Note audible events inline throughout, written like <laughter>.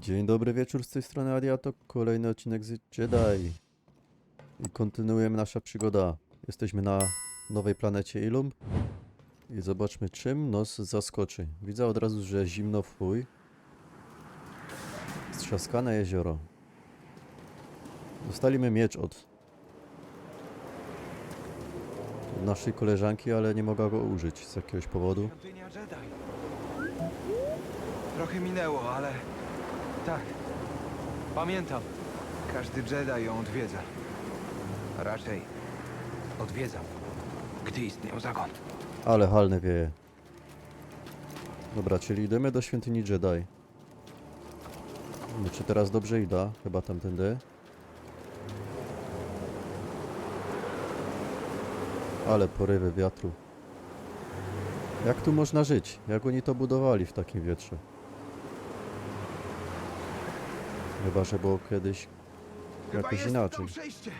Dzień dobry wieczór z tej strony Adiato, kolejny odcinek z Jedi. I kontynuujemy nasza przygoda. Jesteśmy na nowej planecie Ilum. I zobaczmy czym nos zaskoczy. Widzę od razu, że zimno w chuj. Strzaskane jezioro. Dostaliśmy miecz od, naszej koleżanki, ale nie mogła go użyć z jakiegoś powodu. Trochę minęło, ale tak. Pamiętam. Każdy Jedi ją odwiedza. Raczej odwiedzał, gdy istniał zakon. Ale halne wieje. Dobra, czyli idziemy do świątyni Jedi. No, czy teraz dobrze idę? Chyba tamtędy. Ale porywy wiatru. Jak tu można żyć? Jak oni to budowali w takim wietrze? Chyba, że było kiedyś jakoś inaczej. przejście.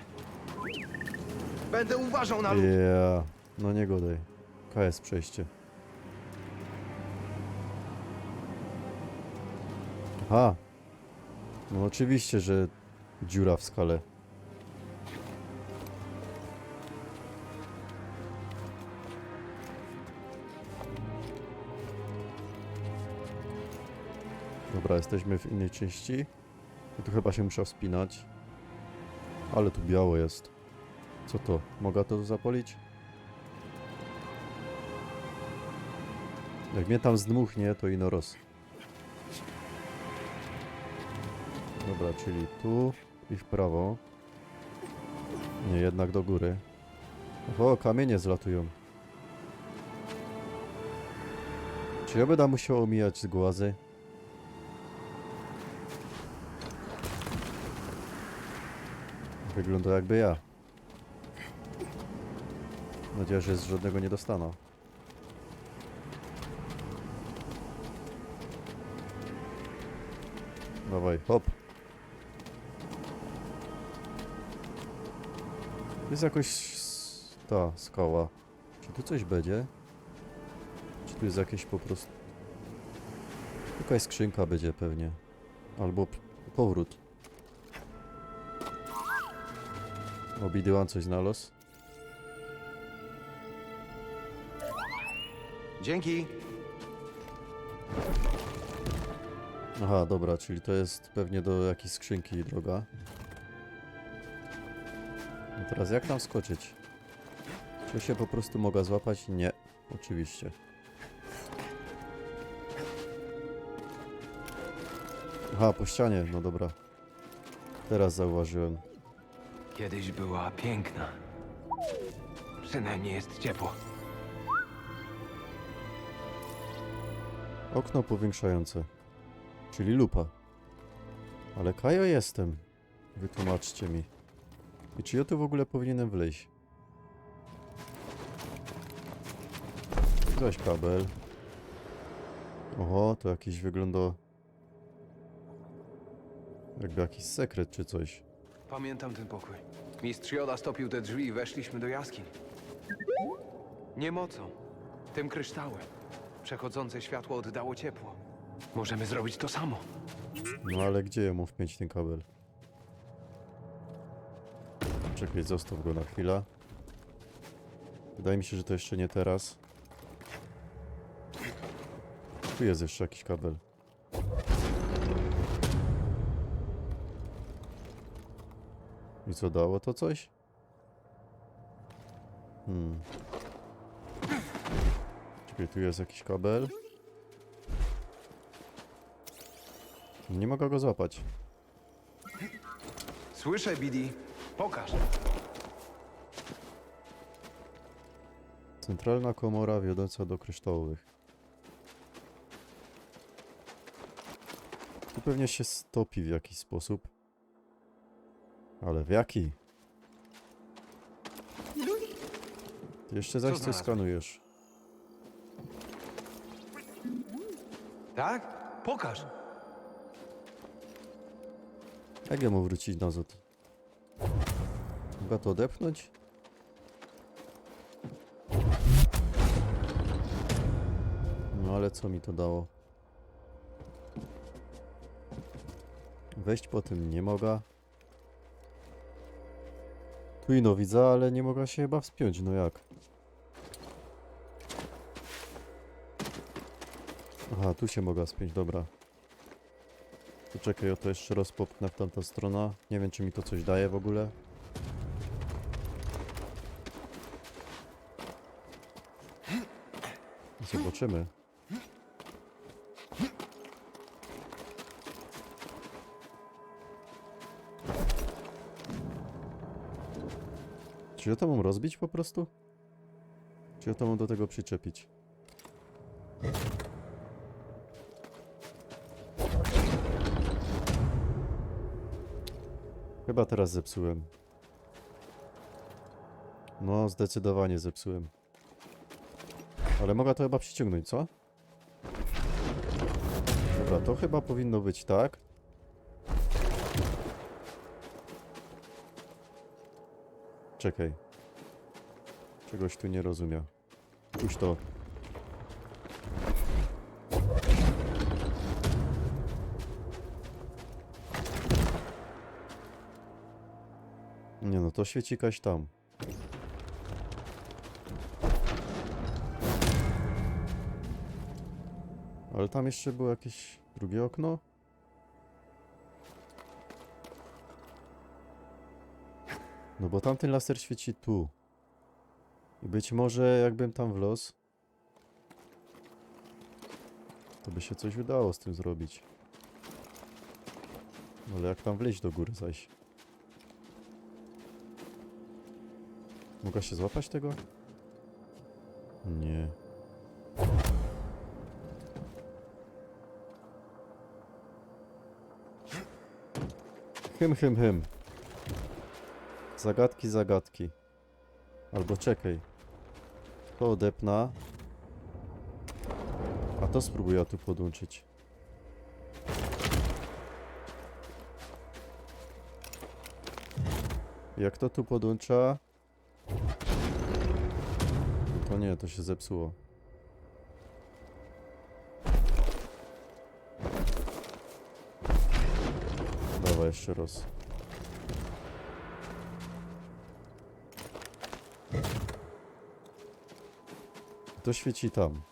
Będę uważał na lud. Yeah. No nie godaj. KS przejście. Aha. No oczywiście, że dziura w skale. Dobra, jesteśmy w innej części. Ja tu chyba się muszę wspinać. Ale tu biało jest. Co to? Mogę to zapolić? Jak mnie tam zdmuchnie, to inoros. Dobra, czyli tu i w prawo. Nie, jednak do góry. O, kamienie zlatują. Czy ja będę musiał omijać z Wygląda jakby ja. Mam nadzieję, że z żadnego nie dostaną. Dawaj, hop. Jest jakoś ta skała. Czy tu coś będzie? Czy tu jest jakieś po prostu... Jakaś skrzynka będzie pewnie. Albo powrót. Obidyłan coś znalazł. Dzięki. Aha, dobra, czyli to jest pewnie do jakiejś skrzynki droga. No teraz jak tam skoczyć? Czy się po prostu mogę złapać? Nie, oczywiście. Aha, po ścianie, no dobra. Teraz zauważyłem. Kiedyś była piękna. Przynajmniej jest ciepło. Okno powiększające. Czyli lupa. Ale Kajo jestem. Wytłumaczcie mi. I czy ja tu w ogóle powinienem wleźć? Zaś kabel. Oho, to jakiś wygląda... Jakby jakiś sekret czy coś. Pamiętam ten pokój. Mistrz Joda stopił te drzwi i weszliśmy do jaskiń. Nie mocą, tym kryształem. Przechodzące światło oddało ciepło. Możemy zrobić to samo. No ale gdzie mu wpiąć ten kabel? Czekaj, zostaw go na chwilę. Wydaje mi się, że to jeszcze nie teraz. Tu jest jeszcze jakiś kabel. I co, dało to coś? Hmm. Czekaj, tu jest jakiś kabel. Nie mogę go złapać. Słyszę, Bidi. Pokaż. Centralna komora wiodąca do kryształowych. Tu pewnie się stopi w jakiś sposób. Ale w jaki? Jeszcze zaś coś znalazłeś? skanujesz. Tak? Pokaż. Jak ja mu wrócić nazad? Mogę to odepchnąć? No ale co mi to dało? Wejść po tym nie mogę. Ino widzę, ale nie mogę się chyba wspiąć, no jak? Aha, tu się mogę spiąć, dobra. To czekaj, o to jeszcze raz popchnę w tamtą stronę. Nie wiem, czy mi to coś daje w ogóle. Zobaczymy. Czy ja to mam rozbić po prostu? Czy ja to mam do tego przyczepić? Chyba teraz zepsułem. No, zdecydowanie zepsułem. Ale mogę to chyba przyciągnąć, co? Dobra, to chyba powinno być tak. Czekaj. Czegoś tu nie rozumiem. Puść to. Nie no, to świeci kaś tam. Ale tam jeszcze było jakieś drugie okno? No bo tamten laser świeci tu. I być może jakbym tam wlazł, to by się coś udało z tym zrobić. No Ale jak tam wleźć do góry zaś? Mogę się złapać tego? Nie. Hym, hym, hym. Zagadki, zagadki. Albo czekaj. To odepna. A to spróbuję tu podłączyć. Jak to tu podłącza? To nie, to się zepsuło. Dawaj jeszcze raz. To świeci tam.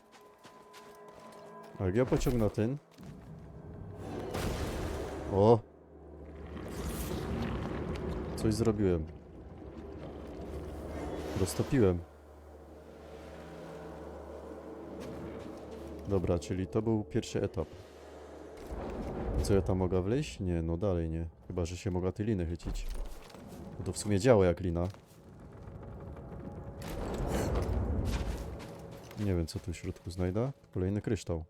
Jak ja pociągnę ten... O! Coś zrobiłem. Roztopiłem. Dobra, czyli to był pierwszy etap. Co ja tam mogę wleźć? Nie, no dalej nie. Chyba, że się mogła tej liny chycić. Bo to w sumie działa jak lina. Nie wiem, co tu w środku znajdę. Kolejny kryształ.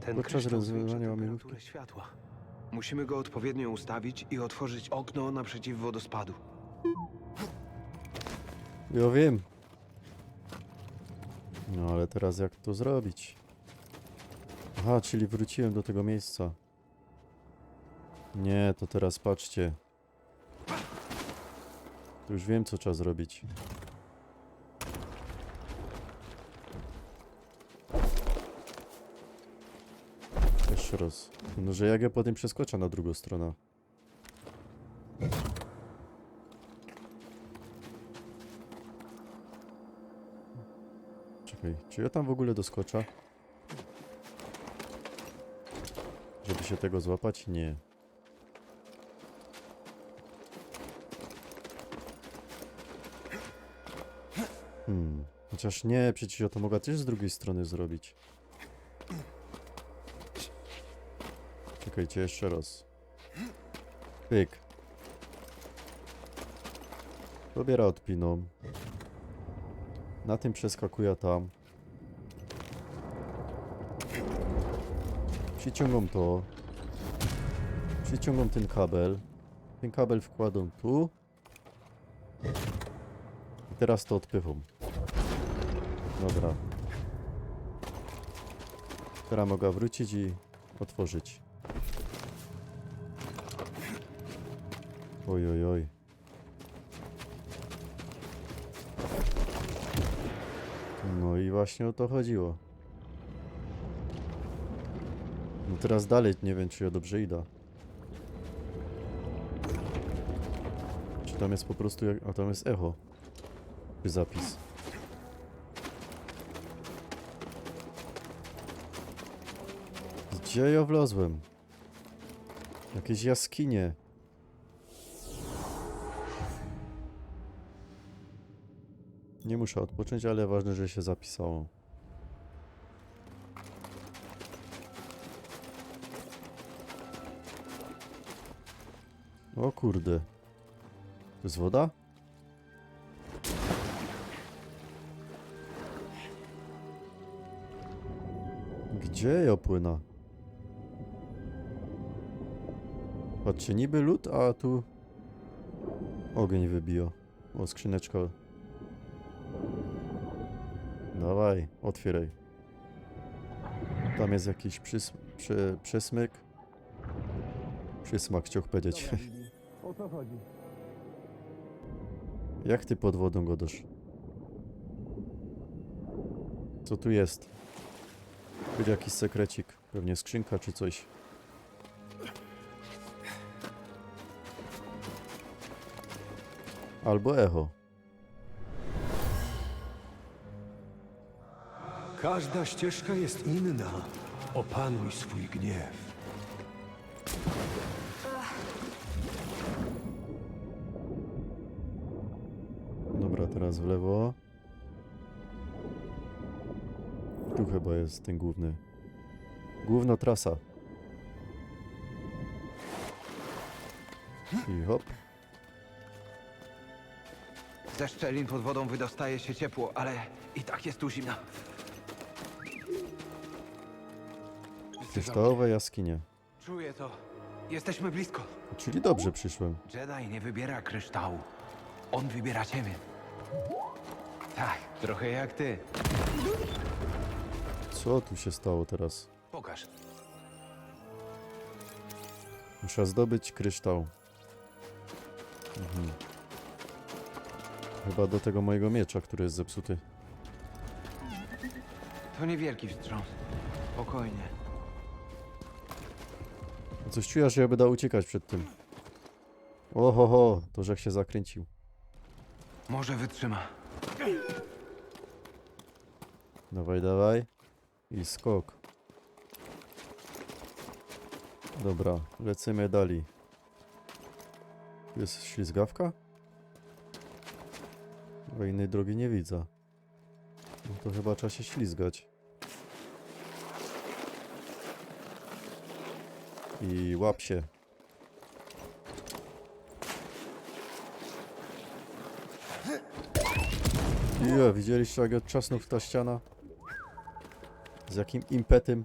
Ten Podczas kryształ rozwiązywania łamigłówki. światła. Musimy go odpowiednio ustawić i otworzyć okno naprzeciw wodospadu. Ja wiem. No ale teraz jak to zrobić? Aha, czyli wróciłem do tego miejsca. Nie, to teraz patrzcie. To już wiem, co trzeba zrobić. Jeszcze raz. No, że jak ja potem przeskoczę na drugą stronę. Czekaj, czy ja tam w ogóle doskoczę? Żeby się tego złapać? Nie. Hmm. Chociaż nie, przecież ja to mogę też z drugiej strony zrobić. Czekajcie jeszcze raz. Pyk. Dobiera odpiną. Na tym przeskakuję tam. Przyciągam to. Przyciągam ten kabel. Ten kabel wkładam tu. I teraz to odpycham. Dobra. Teraz mogę wrócić i otworzyć. Oj, oj, oj. właśnie o to chodziło. No teraz dalej nie wiem, czy ja dobrze idę. Czy tam jest po prostu jak... A tam jest echo. Czy zapis. Gdzie ja wlazłem? Jakieś jaskinie. Nie muszę odpocząć, ale ważne, że się zapisało. O kurde. To jest woda? Gdzie ja płynę? Patrzcie, niby lód, a tu ogień wybija. O, skrzyneczka. Dawaj, otwieraj. Tam jest jakiś przys przy przesmyk. Przysmak chciał powiedzieć. <laughs> O co chodzi? Jak ty pod wodą godasz? Co tu jest? Będzie jakiś sekrecik. Pewnie skrzynka czy coś. Albo echo. Każda ścieżka jest inna. Opanuj swój gniew. Dobra, teraz w lewo. Tu chyba jest ten główny. Główna trasa. I hop. Ze szczelin pod wodą wydostaje się ciepło, ale i tak jest tu zimno. Kryształowe jaskinie. Czuję to. Jesteśmy blisko. Czyli dobrze przyszłem. Jedi nie wybiera kryształu. On wybiera ciebie. Tak, trochę jak ty. Co tu się stało teraz? Pokaż. Muszę zdobyć kryształ. Mhm. Chyba do tego mojego miecza, który jest zepsuty. To niewielki wstrząs. Spokojnie. Coś czuję, że ja będę uciekać przed tym. Oho, to żech się zakręcił. Może wytrzyma. Dawaj, dawaj. I skok. Dobra, lecimy dalej. Tu jest ślizgawka? Bo innej drogi nie widzę. No to chyba trzeba się ślizgać. I łap się. Ja, widzieliście jak odczasnął ta ściana? Z jakim impetem?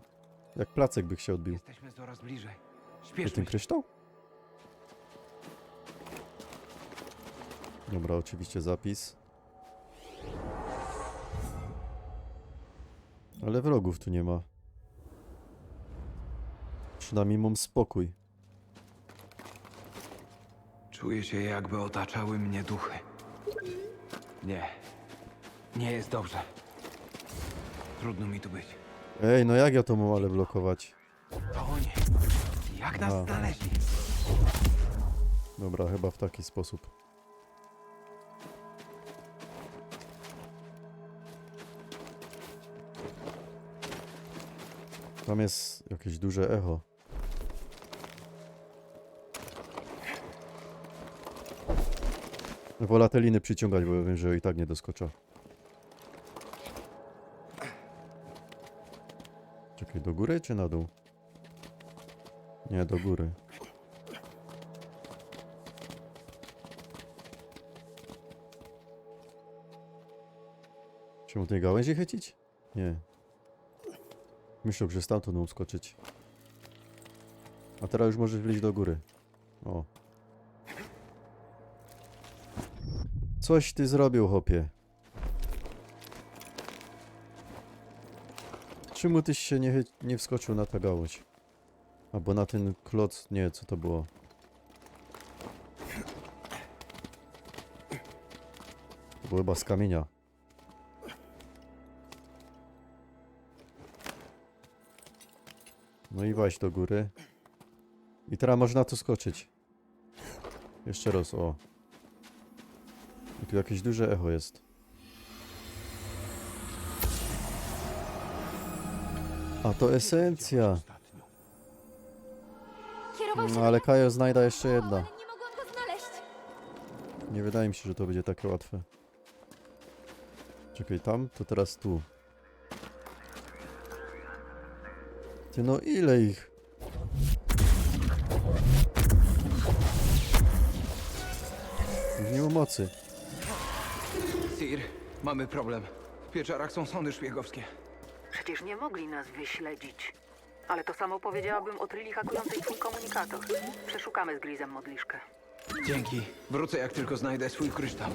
Jak placek by się odbił. Jesteśmy coraz bliżej. Śpieszmy ten się. kryształ? Dobra, oczywiście zapis. Ale wrogów tu nie ma. Przynajmniej mam spokój. Czuję się jakby otaczały mnie duchy. Nie. Nie jest dobrze. Trudno mi tu być. Ej, no jak ja to mam ale blokować? To oni. Jak nas A. znaleźli? Dobra, chyba w taki sposób. Tam jest jakieś duże echo. Wolę te liny przyciągać, bo wiem, że i tak nie doskoczę. Czekaj, do góry czy na dół? Nie, do góry. Czemu tej gałęzi chycić? Nie. Myślę, że stamtąd mam skoczyć. A teraz już możesz wleźć do góry. O. Coś ty zrobił, chłopie. Czemu tyś się nie, nie wskoczył na tę gałąź? Albo na ten kloc, nie, co to było? To było chyba z kamienia. No i właśnie do góry. I teraz można tu skoczyć. Jeszcze raz, o. I tu jakieś duże echo jest. A to esencja. Ostatnio. Kierował się No ale Kajo znajda jeszcze jedna. nie mogłam go znaleźć. Nie wydaje mi się, że to będzie takie łatwe. Czekaj, tam, to teraz tu. Ty no ile ich? Nie ma mocy. Sir, mamy problem. W pieczarach są sądy szpiegowskie. Przecież nie mogli nas wyśledzić. Ale to samo powiedziałabym o tryli hakującej twój komunikator. Przeszukamy z Grizem modliszkę. Dzięki. Wrócę jak tylko znajdę swój kryształ.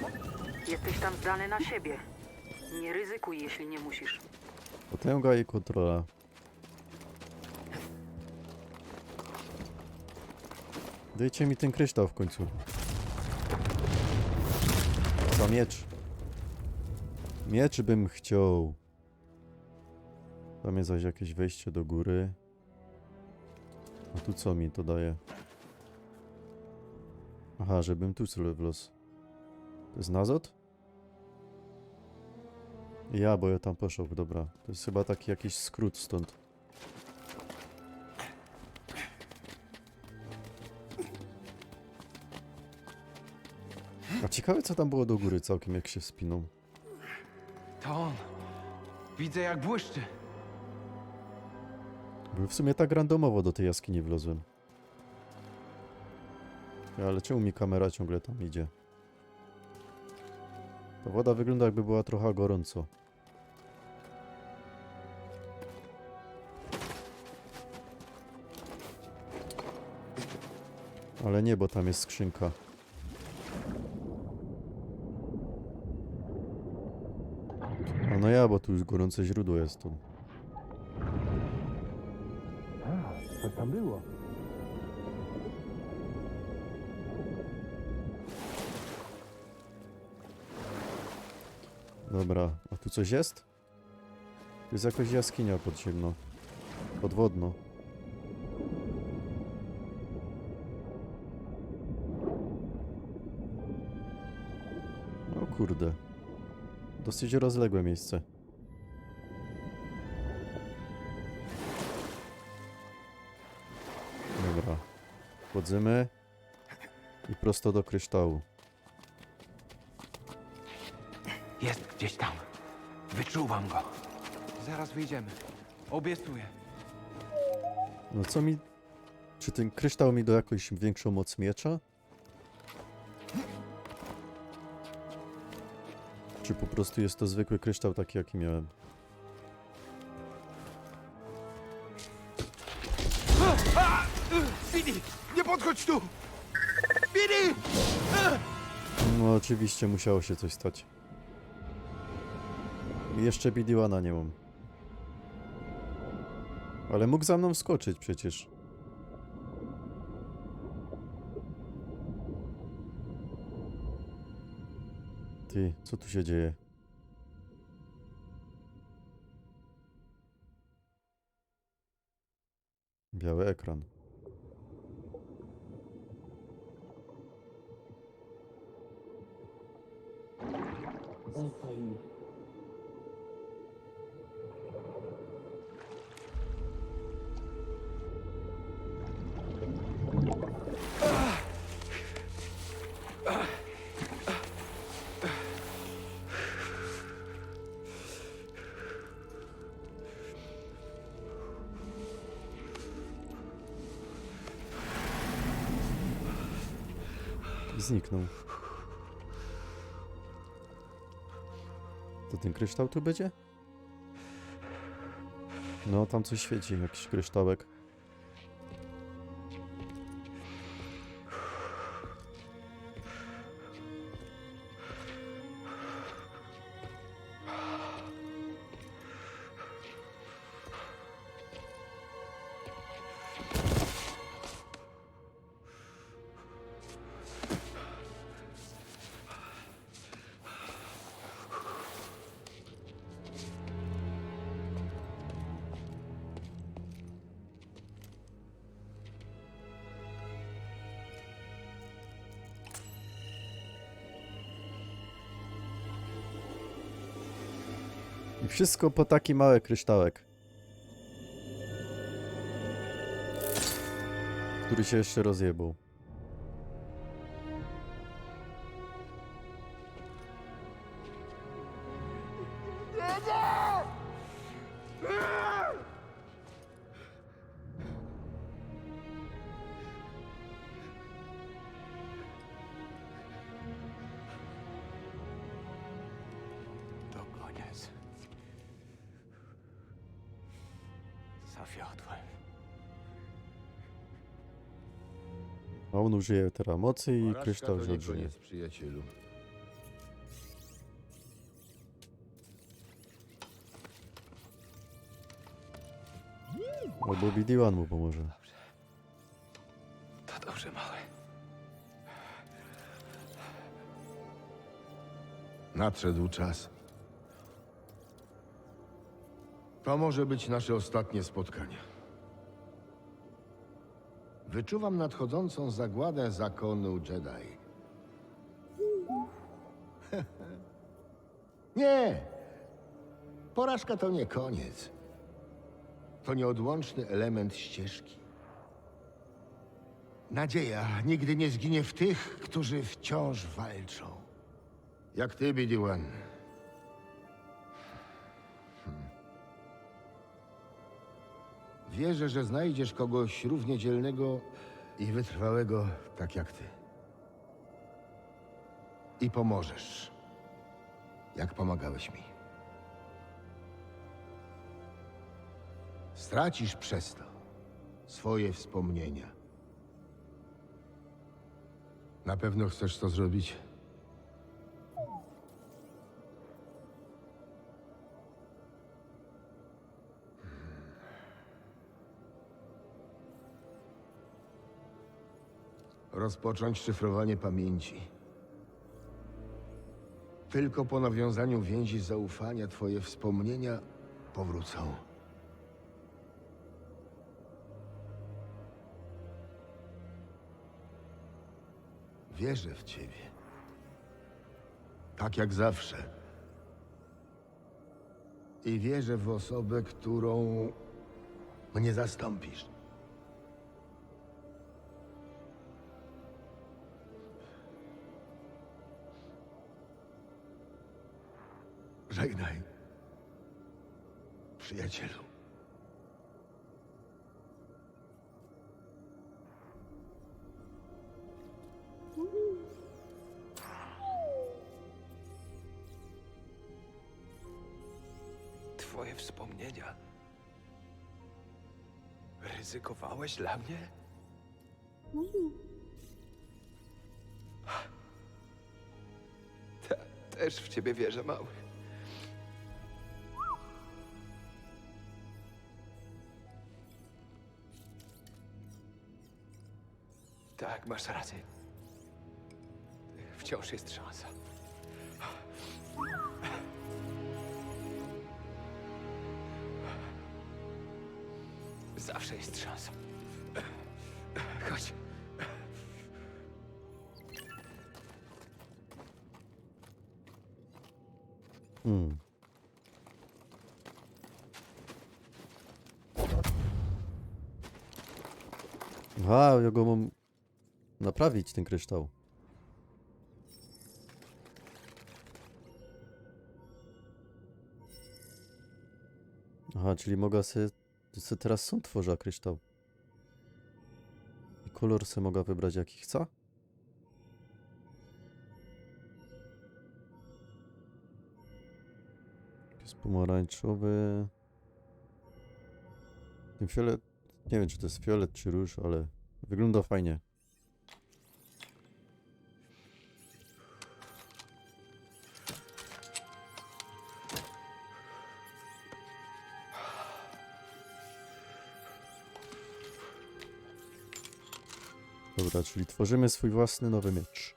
Jesteś tam zdany na siebie. Nie ryzykuj, jeśli nie musisz. Potęga i kontrola. Dajcie mi ten kryształ w końcu. Za miecz. Miecz bym chciał. Tam jest zaś jakieś wejście do góry. A tu co mi to daje? Aha, żebym tu sobie w los. To jest nazot? Ja, bo ja tam poszedł, dobra. To jest chyba taki jakiś skrót stąd. A ciekawe co tam było do góry całkiem jak się wspinął. To on. Widzę jak błyszczy. Bo w sumie tak randomowo do tej jaskini wlozłem. Ale czemu mi kamera ciągle tam idzie? Ta woda wygląda jakby była trochę gorąco. Ale nie, bo tam jest skrzynka. No ja, bo tu już gorące źródło jest tu. A, co tam było? Dobra, a tu coś jest? Tu jest jakaś jaskinia podziemna. Podwodno. O kurde. Dosyć rozległe miejsce. Dobra. Wchodzimy. I prosto do kryształu. Jest gdzieś tam. Wyczuwam go. Zaraz wyjdziemy. Obiecuję. No co mi... Czy ten kryształ mi da jakąś większą moc miecza? Czy po prostu jest to zwykły kryształ taki jaki miałem? Bidi! Nie podchodź tu! Bidi! No oczywiście musiało się coś stać. Jeszcze BD-1 nie mam. Ale mógł za mną skoczyć przecież. Ty, co tu się dzieje? Biały ekran. Zniknął. To ten kryształ tu będzie? No, tam coś świeci, jakiś kryształek. I wszystko po taki mały kryształek. Który się jeszcze rozjebał. Użyje teraz mocy i Porażka kryształ to się nie odżyje. koniec, przyjacielu. Albo BD-1 mu pomoże. To dobrze, mały. Nadszedł czas. To może być nasze ostatnie spotkanie. Wyczuwam nadchodzącą zagładę zakonu Jedi. <laughs> nie! Porażka to nie koniec. To nieodłączny element ścieżki. Nadzieja nigdy nie zginie w tych, którzy wciąż walczą. Jak ty, BD-1. Wierzę, że znajdziesz kogoś równie dzielnego i wytrwałego, tak jak ty. I pomożesz, jak pomagałeś mi. Stracisz przez to swoje wspomnienia. Na pewno chcesz to zrobić? Rozpocząć szyfrowanie pamięci. Tylko po nawiązaniu więzi zaufania twoje wspomnienia powrócą. Wierzę w ciebie. Tak jak zawsze. I wierzę w osobę, którą mnie zastąpisz. Przyjacielu. Twoje wspomnienia. Ryzykowałeś dla mnie? Te, też w ciebie wierzę, mały. Masz rację. Wciąż jest szansa. Zawsze jest szansa. Chodź. Hmm. Aha, ja go mam naprawić, ten kryształ. Aha, czyli mogę sobie, sobie teraz są tworza kryształ. I kolor sobie mogę wybrać jaki chcę? Jest pomarańczowy. Ten fiolet. Nie wiem, czy to jest fiolet, czy róż, ale wygląda fajnie. Dobra, czyli tworzymy swój własny nowy miecz.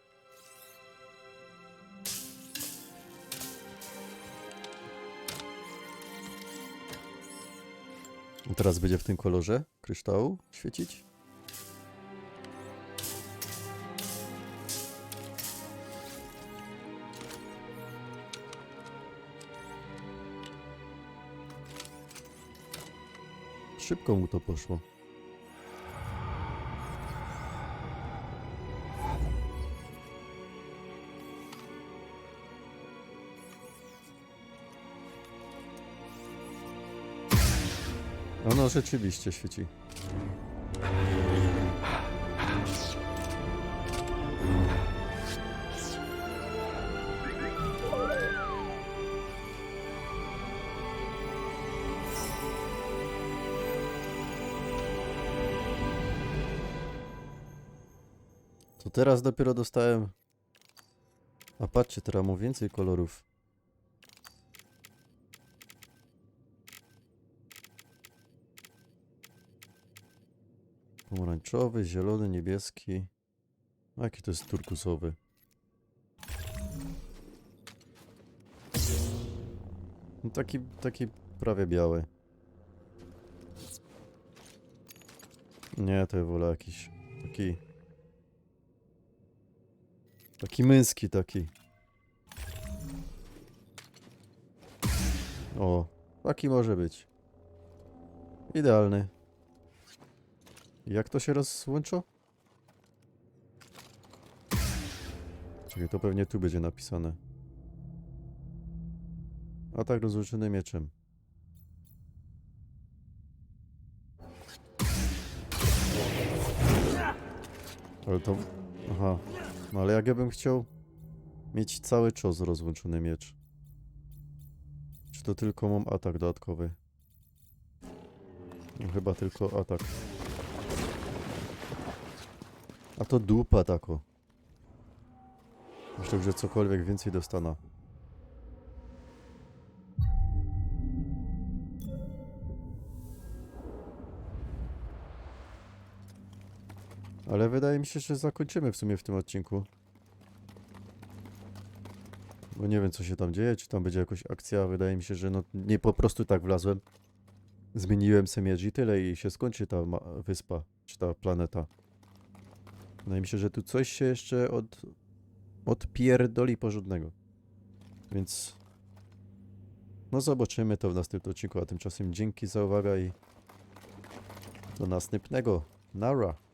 I teraz będzie w tym kolorze kryształu świecić. Szybko mu to poszło. Ono rzeczywiście świeci. To teraz dopiero dostałem. A patrzcie, teraz mu więcej kolorów. Pomarańczowy, zielony, niebieski. A jaki to jest turkusowy? No taki, taki prawie biały. Nie, to ja wolę jakiś taki Taki męski taki. O, taki może być. Idealny. Jak to się rozłącza? Czekaj, to pewnie tu będzie napisane. Atak rozłączony mieczem. Ale to... Aha. No ale jak ja bym chciał mieć cały czas rozłączony miecz? Czy to tylko mam atak dodatkowy? No, chyba tylko atak. A to dupa tako. Myślę, że cokolwiek więcej dostana. Ale wydaje mi się, że zakończymy w sumie w tym odcinku. Bo nie wiem co się tam dzieje, czy tam będzie jakaś akcja. Wydaje mi się, że no nie po prostu tak wlazłem. Zmieniłem Semierz i tyle i się skończy ta wyspa, czy ta planeta. Wydaje mi się, że tu coś się jeszcze od, odpierdoli porządnego. Więc no zobaczymy to w następnym odcinku, a tymczasem dzięki za uwagę i do następnego. Nara.